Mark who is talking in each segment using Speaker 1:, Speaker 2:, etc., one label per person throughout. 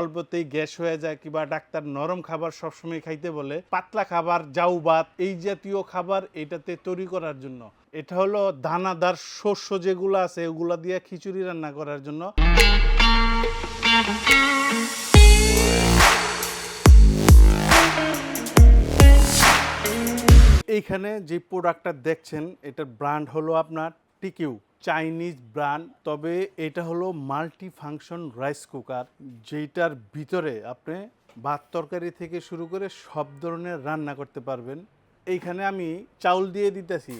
Speaker 1: অল্পতেই গ্যাস হয়ে যায় কিংবা ডাক্তার নরম খাবার সবসময় খাইতে বলে, পাতলা খাবার জাউ ভাত এই জাতীয় খাবার এটাতে তৈরি করার জন্য। এটা হলো দানাদার শস্য যেগুলো আছে, ওগুলা দিয়ে খিচুড়ি রান্না করার জন্য। এইখানে যে প্রোডাক্টটা দেখছেন, এটার ব্র্যান্ড হলো আপনার টিকিউ চাইনিজ ব্র্যান্ড, তবে এটা হলো মাল্টি ফাংশন রাইস কুকার যেটার ভিতরে আপনি ভাত তরকারি থেকে শুরু করে সব ধরনের রান্না করতে পারবেন। এইখানে আমি চাউল দিয়ে দিতেছি।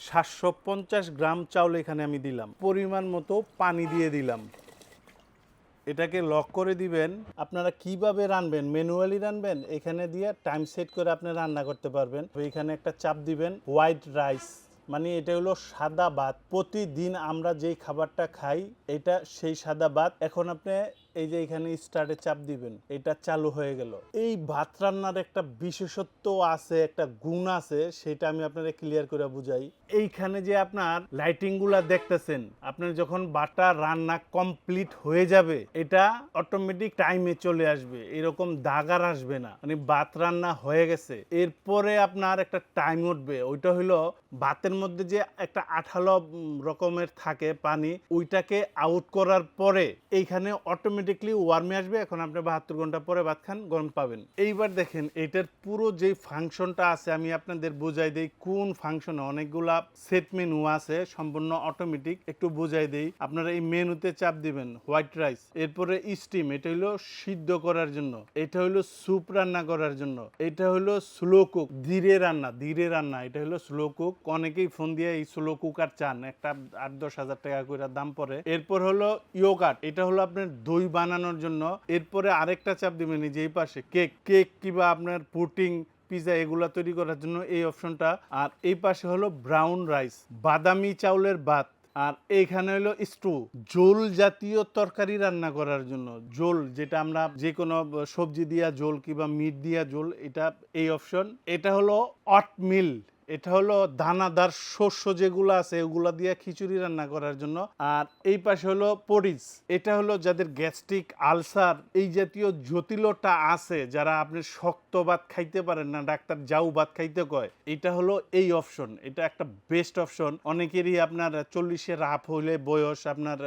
Speaker 1: সাতশো পঞ্চাশ গ্রাম চাউল এখানে আমি দিলাম। পরিমাণ মতো পানি দিয়ে দিলাম। এটাকে লক করে দিবেন। আপনারা কীভাবে রানবেন? ম্যানুয়ালি রানবেন? এখানে দিয়ে টাইম সেট করে আপনি রান্না করতে পারবেন। এখানে একটা চাপ দিবেন। White rice. মানে এটা হলো সাদা ভাত। প্রতিদিন আমরা যেই খাবারটা খাই, এটা সেই সাদা ভাত। এখন আপনি এই যে এখানে স্টার্টে চাপ দিবেন, এটা চালু হয়ে গেল। এই ভাত রান্নার একটা বিশেষত্ব আছে, একটা গুণ আছে, সেটা আমি আপনাদের ক্লিয়ার করে বুঝাই। এইখানে যে আপনার লাইটিংগুলা দেখতেছেন আপনার যখন বাটা রান্না কমপ্লিট হয়ে যাবে, এটা অটোমেটিক টাইমে চলে আসবে, এরকম দাগার আসবে না। মানে ভাত রান্না হয়ে গেছে। এরপরে আপনার একটা টাইম উঠবে, ওইটা হলো ভাতের মধ্যে যে একটা আঠালো রকমের থাকে পানি, ওইটাকে আউট করার পরে এইখানে অটোমেটিকলি ওয়ার্মে আসবে, এখন আপনি বাহাত্তর ঘণ্টা পরে ভাত খান, গরম পাবেন। এইবার দেখেন, এটার পুরো যে ফাংশনটা আছে, আমি আপনাদের বোঝাই দেই কোন ফাংশনে অনেকগুলা সেট মেনু আছে, সম্পূর্ণ অটোমেটিক একটু বোঝাই দেই। আপনারা এই মেনুতে চাপ দিবেন হোয়াইট রাইস এরপরে স্টিম এটা হলো সিদ্ধ করার জন্য, এটা হলো স্যুপ রান্না করার জন্য, এটা হলো স্লো কুক ধীরে রান্না ধীরে রান্না, এটা হলো স্লো কুক অনেকেই ফোন দিয়ে এই স্লো কুকার চান, একটা আট দশ হাজার টাকা করে দাম পড়ে। এরপর হলো ইয়োগাট এটা হলো আপনার দই বানানোর জন্য এরপরে আরেকটা চাপ দিবেন এই পাশে কেক কেক কিংবা আপনার পুটিং পিজা এগুলো তৈরি করার জন্য এই অপশনটা। আর এই পাশে হলো ব্রাউন রাইস, বাদামি চাউলের ভাত, আর এইখানে হলো স্টু জোল জাতীয় তরকারি রান্না করার জন্য। জোল যেটা আমরা যে কোনো সবজি দিয়া জোল কিংবা মিট দিয়া জোল এটা এই অপশন। এটা হলো অট মিল এটা হলো দানাদার শস্য যেগুলো আছে ওগুলা দিয়ে খিচুড়ি রান্না করার জন্য। আর এই পাশে হলো পরিস। এটা হলো যাদের গ্যাস্ট্রিক আলসার, এই জাতীয় জটিলতা আছে, যারা আপনি শক্ত ভাত খাইতে পারেন না, ডাক্তার যাও ভাত খাইতে কয়, এটা হলো এই অপশন এটা একটা বেস্ট অপশন অনেকেরই আপনার চল্লিশের আপ হইলে বয়স, আপনার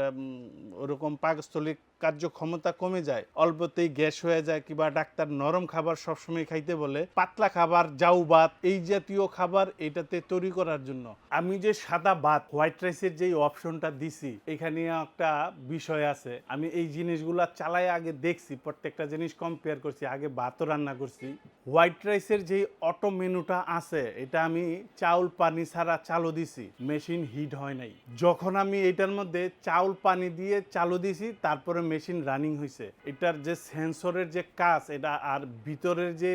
Speaker 1: ওরকম পাকস্থলিক কার্যক্ষমতা কমে যায়, অল্পতেই গ্যাস হয়ে যায় কিংবা ডাক্তার নরম খাবার সবসময় খাইতে বলে, পাতলা খাবার, জাউ ভাত, এই জাতীয় খাবার এটাতে তৈরি করার জন্য। আমি যে সাদা ভাত, হোয়াইট রাইসের যে অপশনটা দিছি, এখানে একটা বিষয় আছে। আমি এই জিনিসগুলা চালাই আগে দেখছি, প্রত্যেকটা জিনিস কম্পেয়ার করছি, আগে ভাতও রান্না করছি। হোয়াইট রাইসের যে অটো মেনুটা আছে, এটা আমি চাউল পানি ছাড়া চালু দিছি, মেশিন হিট হয় নাই। যখন আমি এটার মধ্যে চাউল পানি দিয়ে চালু দিছি, তারপরে মেশিন রানিং হয়েছে এটার যে সেন্সরের যে কাজ, এটা আর ভিতরের যে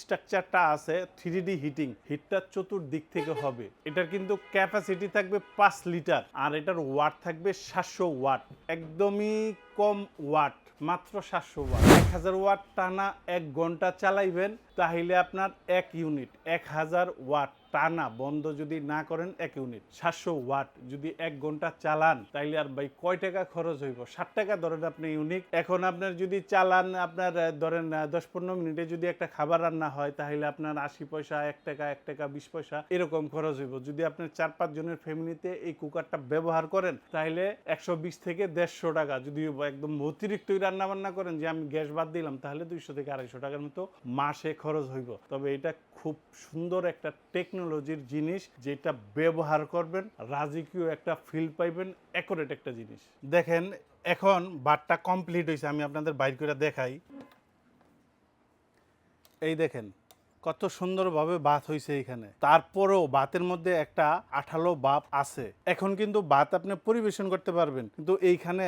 Speaker 1: স্ট্রাকচারটা আছে থ্রি ডি হিটিং হিটটা চতুর্দিক থেকে হবে। এটার কিন্তু ক্যাপাসিটি থাকবে পাঁচ লিটার, আর এটার ওয়াট থাকবে সাতশো ওয়াট একদমই কম ওয়াট মাত্র সাতশো ওয়াট এক হাজার ওয়াট টানা এক ঘণ্টা চালাইবেন, তাহলে আপনার এক ইউনিট এক হাজার ওয়াট টানা বন্ধ যদি না করেন এক ইউনিট। সাতশো ওয়াট যদি এক ঘণ্টা চালান, তাইলে আর ভাই কয় টাকা খরচ হইব? ষাট টাকা ধরেন আপনি ইউনিট। এখন আপনার যদি চালান, আপনার ধরেন দশ পনেরো মিনিটে যদি একটা খাবার রান্না হয় তাহলে আপনার আশি পয়সা, এক টাকা এক টাকা, বিশ পয়সা এরকম খরচ হইব। যদি আপনার চার পাঁচ জনের ফ্যামিলিতে এই কুকারটা ব্যবহার করেন তাহলে একশো বিশ থেকে দেড়শো টাকা। যদি একদম অতিরিক্তই রান্না বান্না করেন, যে আমি গ্যাস বাদ দিলাম, তাহলে দুইশো থেকে আড়াইশো টাকার মতো মাসে খরচ হইব। তবে এটা খুব সুন্দর একটা টেকনোলজির জিনিস যেটা ব্যবহার করবেন, রাজকীয় একটা ফিল পাইবেন অ্যাকোরেট একটা জিনিস। দেখেন, এখন বাটটা কমপ্লিট হয়েছে আমি আপনাদের বাইর করে দেখাই। এই দেখেন, কত সুন্দরভাবে বাত হয়েছে এখানে তারপরেও বাতের মধ্যে একটা আঠালো বাপ আছে। এখন কিন্তু বাত আপনি পরিবেশন করতে পারবেন। কিন্তু এইখানে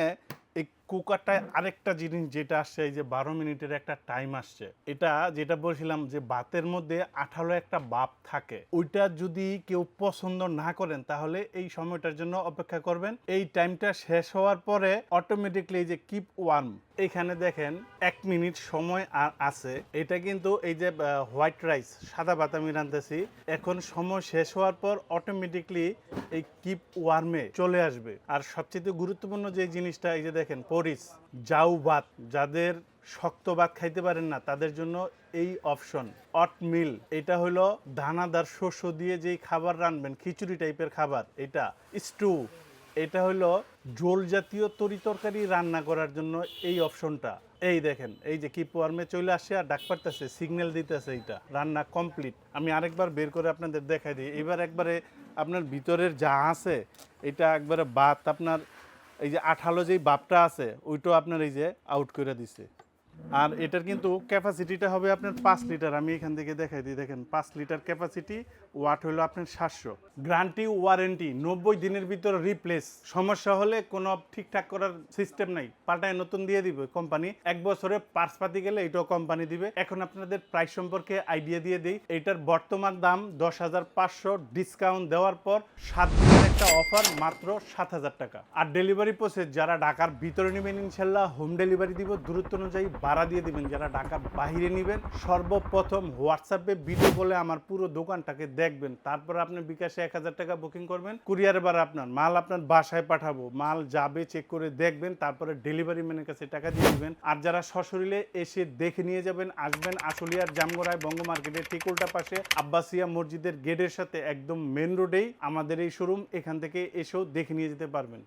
Speaker 1: এই কুকারটায় আরেকটা জিনিস যেটা আসছে, এই যে বারো মিনিটের একটা টাইম আসছে, এটা যেটা বলছিলাম যে বাতের মধ্যে আঠালো একটা বাপ থাকে, ওইটা যদি কেউ পছন্দ না করেন, তাহলে এই সময়টার জন্য অপেক্ষা করবেন। এই টাইমটা শেষ হওয়ার পরে অটোমেটিকলি যে কিপ ওয়ার্ম এখানে দেখেন এক মিনিট সময় আর আছে। এটা কিন্তু এই যে হোয়াইট রাইস সাদা ভাত আমি রাঁধতেছি, এখন সময় শেষ হওয়ার পর অটোমেটিকলি এই কিপ ওয়ার্মে চলে আসবে। আর সবচেয়ে গুরুত্বপূর্ণ যে জিনিসটা, এই যে দেখেন পরিস জাউ ভাত যাদের শক্ত ভাত খাইতে পারেন না, তাদের জন্য এই অপশন অট মিল এটা হলো দানাদার শস্য দিয়ে যেই খাবার রানবেন, খিচুড়ি টাইপের খাবার, এটা স্টু এটা হলো জোল জাতীয় তরি তরকারি রান্না করার জন্য এই অপশনটা এই দেখেন, এই যে কি পোয়ার্মে চলে আসে আর ডাক পারতেছে সিগন্যাল দিতেছে এইটা, রান্না কমপ্লিট আমি আরেকবার বের করে আপনাদের দেখাই দিই। এবার একবারে আপনার ভিতরের যা আছে, এটা একবারে বাত আপনার এই যে আঠালো যে বাপটা আছে, ওইটাও আপনার এই যে আউট করে দিছে। আর এটার কিন্তু ক্যাপাসিটিটা হবে আপনার পাঁচ লিটার আমি এখান থেকে দেখাই দিই, দেখেন, পাঁচ লিটার ক্যাপাসিটি ওয়াট হলো আপনার সাতশো। গ্যারান্টি, ওয়ারেন্টি, নব্বই দিনের ভিতরে রিপ্লেস সমস্যা হলে কোনো ঠিকঠাক করার সিস্টেম নাই। পাল্টায় নতুন দিয়ে দিবে কোম্পানি এক বছরে পার্স পাতি গেলে এটাও কোম্পানি দিবে। এখন আপনাদের প্রাইস সম্পর্কে আইডিয়া দিয়ে দিই। এটার বর্তমান দাম দশ হাজার পাঁচশো। ডিসকাউন্ট দেওয়ার পর সাত দিনের একটা অফার মাত্র সাত হাজার টাকা। আর ডেলিভারি প্রসেস যারা ঢাকার ভিতরে নেবেন ইনশাল্লাহ হোম ডেলিভারি দিব। দূরত্ব অনুযায়ী ভাড়া দিয়ে দিবেন। যারা ঢাকার বাইরে নেবেন, সর্বপ্রথম হোয়াটসঅ্যাপে ভিডিও বলে আমার পুরো দোকানটাকে দেখবেন, তারপর আপনি বিকাশে এক হাজার টাকা বুকিং করবেন কুরিয়ার বার আপনার, মাল আপনার বাসায় পাঠাবো, মাল যাবে চেক করে দেখবেন, তারপরে ডেলিভারি ম্যানের কাছে টাকা দিয়ে দেবেন। আর যারা সশরীরে এসে দেখে নিয়ে যাবেন, আসবেন আশুলিয়ার জামগড়ায় বঙ্গ মার্কেটের ঠিক উল্টা পাশে, আব্বাসিয়া মসজিদের গেটের সাথে একদম মেন রোডেই আমাদের এই শোরুম এখান থেকে এসেও দেখে নিয়ে যেতে পারবেন।